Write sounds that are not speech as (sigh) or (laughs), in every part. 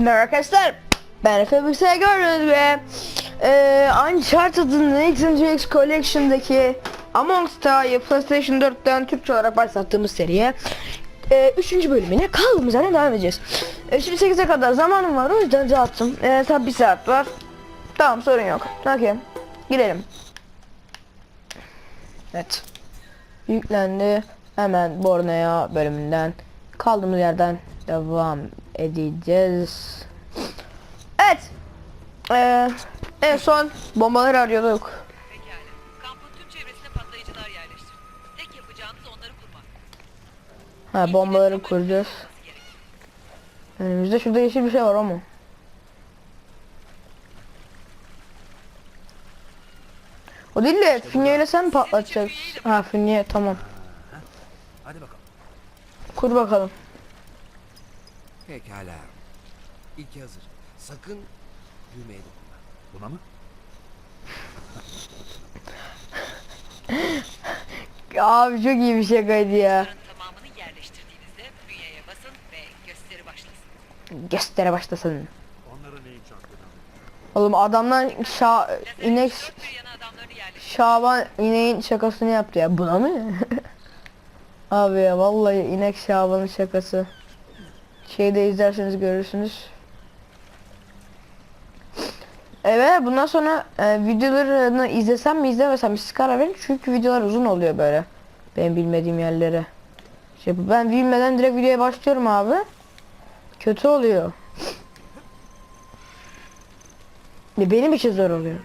Merhaba arkadaşlar. Ben Efe Bilgisayar gördünüz ve e, Uncharted'ın Nathan X Collection'daki Among Us'ta'yı PlayStation 4'ten Türkçe olarak başlattığımız seriye e, 3. bölümüne kaldığımız yerden devam edeceğiz. E, şimdi 8'e kadar zamanım var o yüzden dağıttım. E, tabi bir saat var. Tamam sorun yok. Okey. Girelim. Evet. Yüklendi. Hemen Borneo bölümünden kaldığımız yerden devam edeceğiz. Evet. Ee, en son bombaları arıyorduk. Pekala. Kampın tüm çevresine patlayıcılar yerleştir. Tek yapacağınız onları kurmak. Ha bombaları kuracağız. Önümüzde şurada yeşil bir şey var mu? O değil de Fünye ile sen mi patlatacaksın? Ha Fünye tamam. Hadi bakalım. Kur bakalım. Pekala. İlki hazır. Sakın düğmeye dokunma. Buna mı? Abi çok iyi bir şakaydı ya. Bunların tamamını yerleştirdiğinizde bünyeye basın ve gösteri başlasın. Göstere başlasın. Onlara neyin çarptığını Oğlum adamlar şa inek Dört bir yana adamlarını yerleştir. Şaban ineğin şakasını yaptı ya. Buna mı? (laughs) Abi ya vallahi inek Şaban'ın şakası. Şeyde izlerseniz görürsünüz. Evet bundan sonra e, videolarını izlesem mi izlemesem mi siz karar verin çünkü videolar uzun oluyor böyle. Benim bilmediğim yerlere. Şey, ben bilmeden direkt videoya başlıyorum abi. Kötü oluyor. E, Benim için zor oluyor.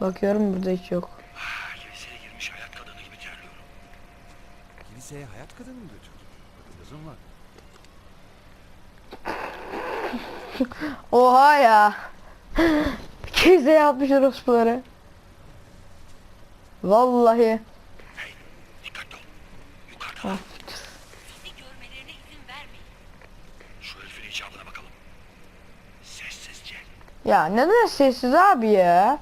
Bakıyorum burada hiç yok. Kiliseye hayat kadını mı götürdün? Kızım var. (laughs) Oha ya. Kize yapmış orospuları. Vallahi. Dikkatli ol. Yukarıda. Sizi görmelerine izin vermeyin. Şu herifin icabına bakalım. Sessizce. Ya neden sessiz abi ya?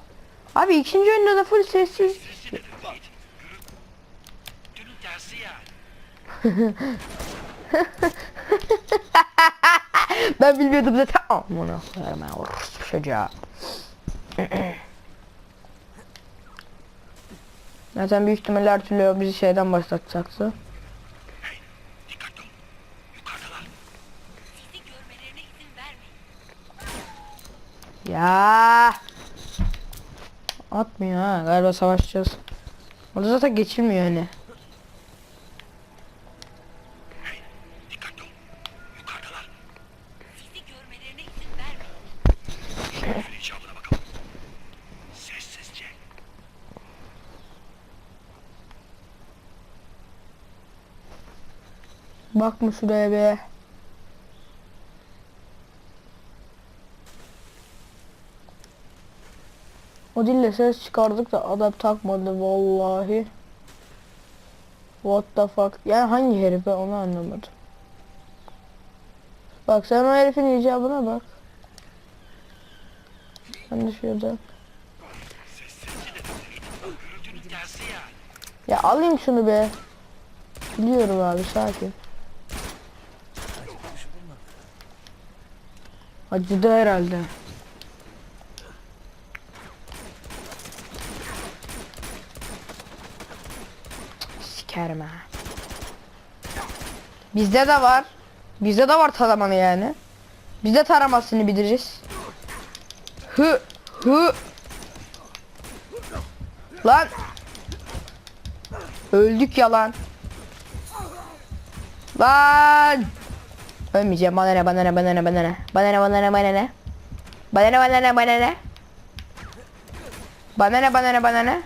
Abi ikinci oyunda da full sessiz. Sessizce dedim Yiğit. Yürü. Dünün tersi yani. (laughs) (laughs) Ben bilmiyordum zaten. Aman Allah'ım ya orospu çocuğa. (clears throat) Zaten büyük ihtimalle her türlü bizi şeyden başlatacaktı. Ya. Atmıyor ha. Galiba savaşacağız. Orada zaten geçilmiyor hani. Hey. Dikkatli ol. Yukarıdalar. Sizi görmelerine izin vermeyin. Şu herifin icabına bakalım. Sessizce. Bakma şuraya be. O dille ses çıkardık da adam takmadı vallahi. What the fuck? Yani hangi herif ben onu anlamadım. Bak sen o herifin icabına bak. Ben de şurada. Ya alayım şunu be. Biliyorum abi sakin. Acıdı herhalde. Sikerim ha. Bizde de var. Bizde de var taramanı yani. Biz de taramasını biliriz. Hı hı. Lan. Öldük yalan. Lan. Ölmeyeceğim. Bana ne bana ne bana ne bana ne. Bana ne bana ne bana ne. Bana ne bana ne bana ne. Bana ne bana ne bana ne.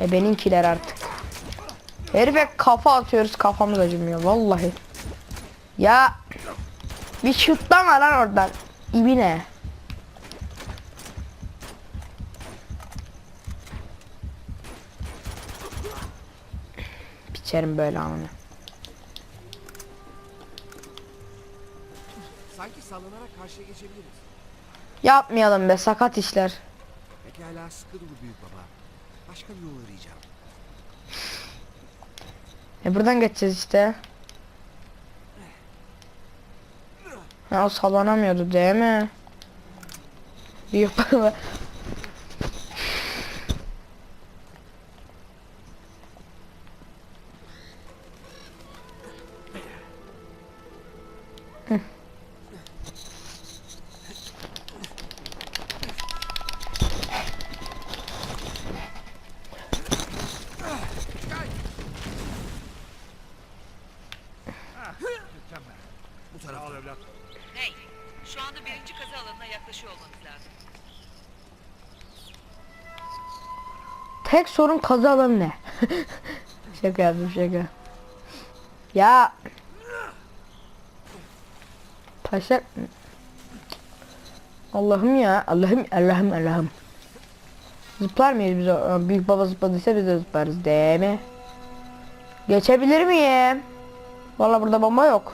E benimkiler artık. Herife kafa atıyoruz kafamız acımıyor vallahi. Ya bir şutlama lan oradan. İbine. Biçerim böyle anını. sallanarak karşıya geçebiliriz. Yapmayalım be sakat işler. Pekala sıkı dur büyük baba. Başka bir yol arayacağım. E buradan geçeceğiz işte. Ya o sallanamıyordu değil mi? Büyük baba Tek sorun kazı alanı ne? (laughs) şaka yaptım şaka. Ya. Paşa. Allah'ım ya. Allah'ım Allah'ım Allah'ım. Zıplar mıyız biz? Büyük baba zıpladıysa biz de zıplarız değil mi? Geçebilir miyim? Vallahi burada bomba yok.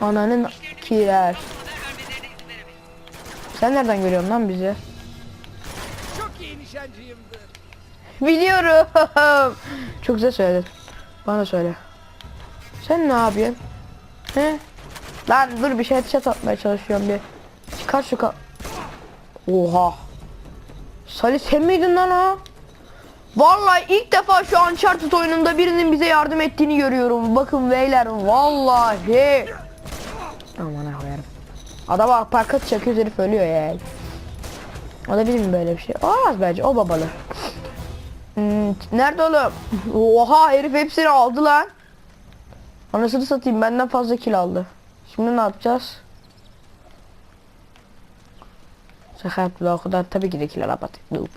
Ananın kiler. Sen nereden görüyorsun lan bizi? Çok iyi nişancıyımdır. Biliyorum. (laughs) Çok güzel söyledin. Bana söyle. Sen ne yapıyorsun? He? Lan dur bir şey headshot atmaya çalışıyorum bir. Çıkar şu ka... Oha. Salih sen miydin lan o? Vallahi ilk defa şu Uncharted oyununda birinin bize yardım ettiğini görüyorum. Bakın beyler vallahi. Aman Adama parka çakıyor herif ölüyor ya. Olabilir mi böyle bir şey? Olmaz bence o babalı. Hmm, nerede oğlum? Oha herif hepsini aldı lan. Anasını satayım benden fazla kill aldı. Şimdi ne yapacağız? Yaptılar o kadar tabii ki de kill alamadık. Noob.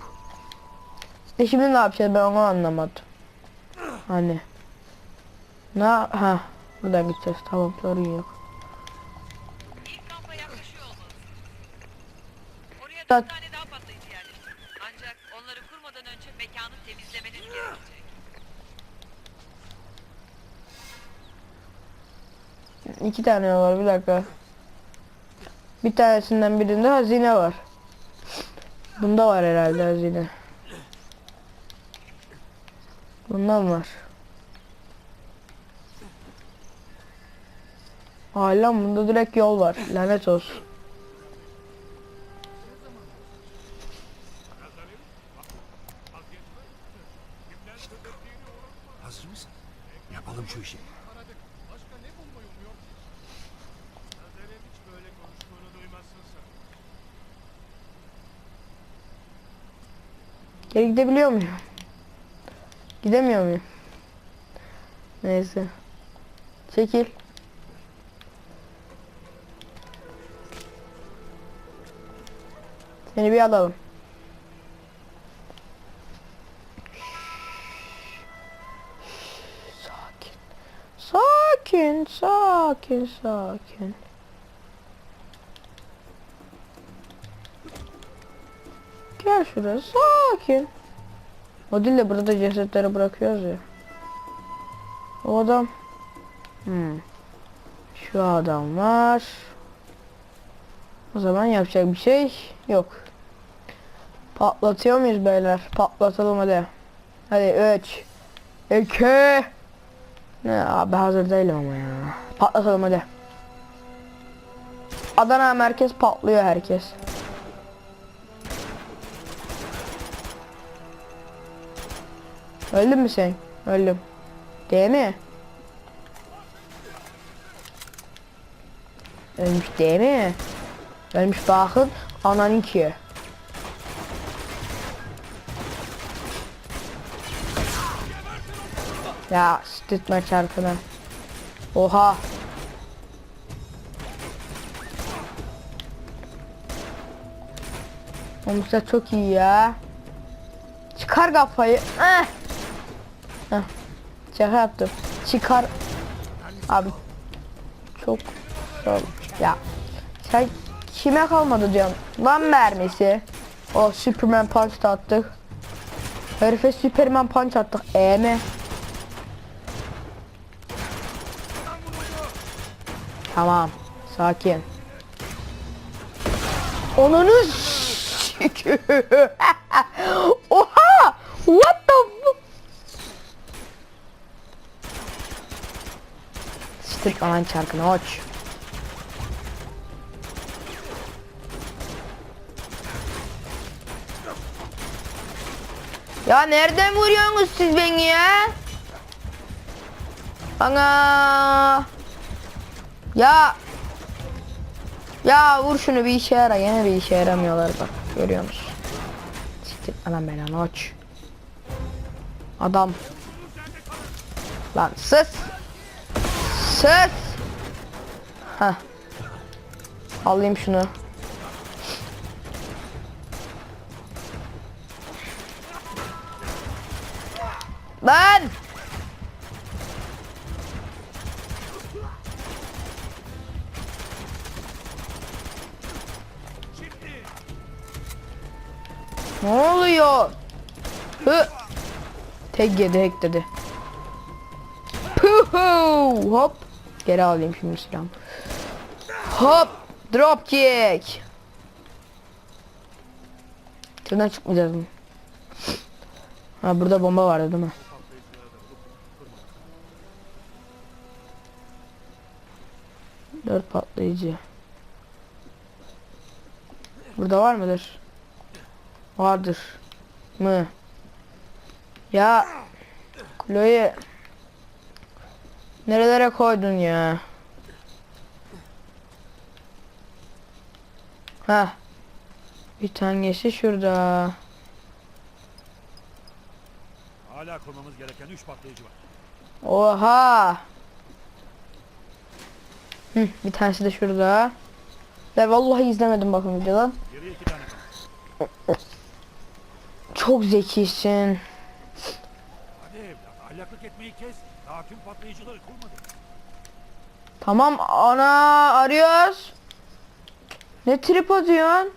E şimdi ne yapacağız ben onu anlamadım. Hani. Ne ha buradan gideceğiz tamam sorun yok. Dört tane daha patlayıcı yerleştirin. Ancak onları kurmadan önce mekanı temizlemeniz gerekecek. İki tane var bir dakika. Bir tanesinden birinde hazine var. Bunda var herhalde hazine. Bundan var. Hala bunda direkt yol var. Lanet olsun. Hazır mısın? Yapalım şu işi. Lazer'in hiç böyle konuştuğunu duymazsın sen. Geri gidebiliyor muyum? Gidemiyor muyum? Neyse. Çekil. Seni bir alalım. Sakin, sakin, sakin. Gel şuraya sakin. O değil de burada da cesetleri bırakıyoruz ya. O adam. Hmm. Şu adam var. O zaman yapacak bir şey yok. Patlatıyor muyuz beyler? Patlatalım hadi. Hadi 3 2 Ne abi hazır değilim ama ya. Patlatalım hadi. Adana merkez patlıyor herkes. Öldün mü sen? Öldüm. Değil mi? Ölmüş değil mi? Ölmüş bakın ananınki. Ya sıtırtma çarpını. Oha. Olmuşlar çok iyi ya. Çıkar kafayı. Eh. Heh. Yaptım. Çıkar. Abi. Çok. Ya. Sen kime kalmadı diyorum. Lan mermisi. O Superman punch attık. Herife Superman punch attık. E mi? Tamam. Sakin. Onunu (laughs) Oha! What the fu- Siktir lan çarkını aç. Ya nereden vuruyorsunuz siz beni ya? Ana. Ya. Ya vur şunu bir işe yara. Yine bir işe yaramıyorlar bak. Görüyor musun? Siktir lan ben aç. Adam. Lan sus. Sus. Heh. Alayım şunu. Lan! Tek yedi hack dedi. Puhu! Hop. Geri alayım şimdi silahımı. Hop. Drop kick. Şuradan çıkmayacağız mı? Ha burada bomba vardı değil mi? Dört patlayıcı. Burada var mıdır? Vardır. Mı? Ya Chloe Nerelere koydun ya? Ha. Bir tanesi şurada. Hala kurmamız gereken 3 patlayıcı var. Oha. Hı, bir tanesi de şurada. Ve vallahi izlemedim bakın videodan. Geriye 2 tane kaldı. Çok zekisin. Ahlaklık etmeyi kes. Daha tüm patlayıcıları kurmadık. Tamam ana arıyoruz. Ne trip atıyorsun?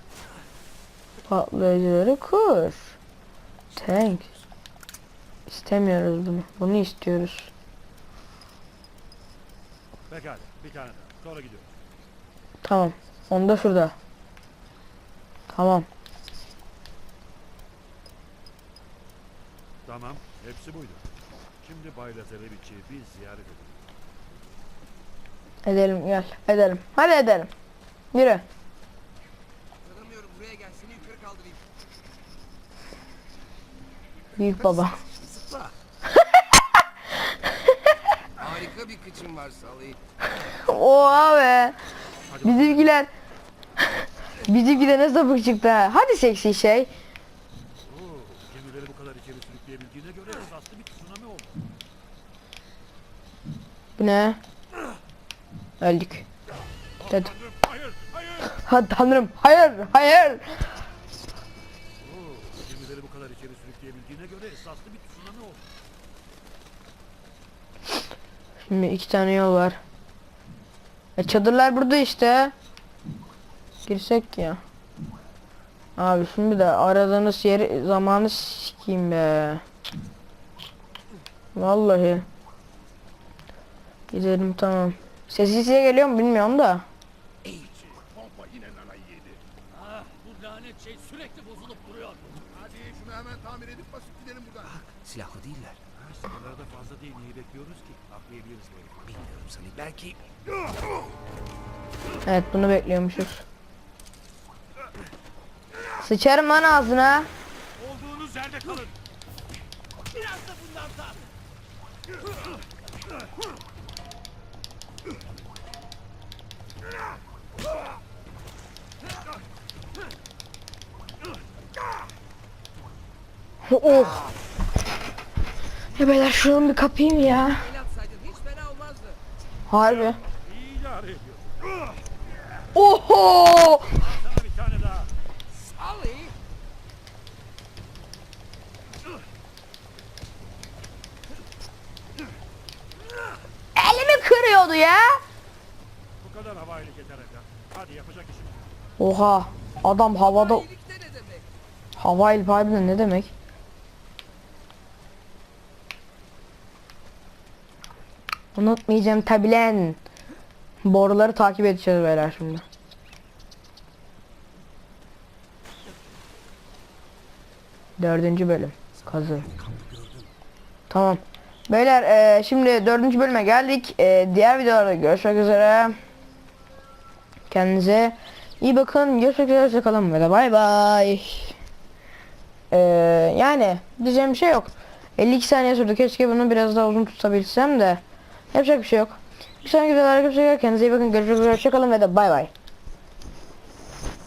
Patlayıcıları kur. Tank. İstemiyoruz bunu. Bunu istiyoruz. Pekala bir tane daha. Sonra gidiyoruz. Tamam. Onda şurada. Tamam. Tamam hepsi buydu. Şimdi Bay Lazareviç'i bir ziyaret edelim. Edelim gel. Edelim. Hadi edelim. Yürü. Dayanamıyorum buraya gel seni yukarı kaldırayım. Büyük baba. Zıpla. (laughs) Harika bir kıçın var Salih. Oha be. Bizimkiler. (laughs) Bizimkiler ne sapık çıktı ha. Hadi seksi şey. Sürükleyebildiğine göre esaslı bir tsunami oldu. Bu ne? Öldük. Dedim. Hayır hayır. Ha tanrım. Hayır. Hayır. Oo, gemileri bu kadar içeri sürükleyebildiğine göre esaslı bir tsunami oldu. Şimdi iki tane yol var. E çadırlar burada işte. Girsek ya. Abi şimdi de aradığınız yeri zamanı sikeyim be. Vallahi. Gidelim tamam. Sesi size geliyor mu bilmiyorum da. Şey sürekli bozulup duruyor. Hadi şunu hemen tamir edip basıp gidelim buradan. Silahlı değiller. Sınırlarda fazla değil neyi bekliyoruz ki? Atlayabiliriz herifi. Bilmiyorum Salih. Belki Evet bunu bekliyormuşuz. Sıçarım lan ağzına. Olduğunuz yerde kalın. Biraz da bunlardan. Oh. Ya beyler şunu bir kapayım ya. Harbi. Oho. Sana bir tane daha. Salih. Elimi kırıyordu ya. Bu kadar havaylık yeter Eda. Hadi yapacak işimiz. var. Oha. Adam havada hava el harbiden ne demek? Unutmayacağım tabi lan. Boruları takip edeceğiz beyler şimdi. Dördüncü bölüm. Kazı. Tamam. Beyler e, şimdi dördüncü bölüme geldik. E, diğer videolarda görüşmek üzere. Kendinize iyi bakın. Görüşmek üzere. Hoşça kalın ve bay bay. E, yani diyeceğim bir şey yok. 52 saniye sürdü. Keşke bunu biraz daha uzun tutabilsem de. Yapacak bir şey yok. Bir sonraki videolarda görüşmek. Kendinize iyi bakın. Görüşmek üzere. Hoşça kalın ve de bay bay.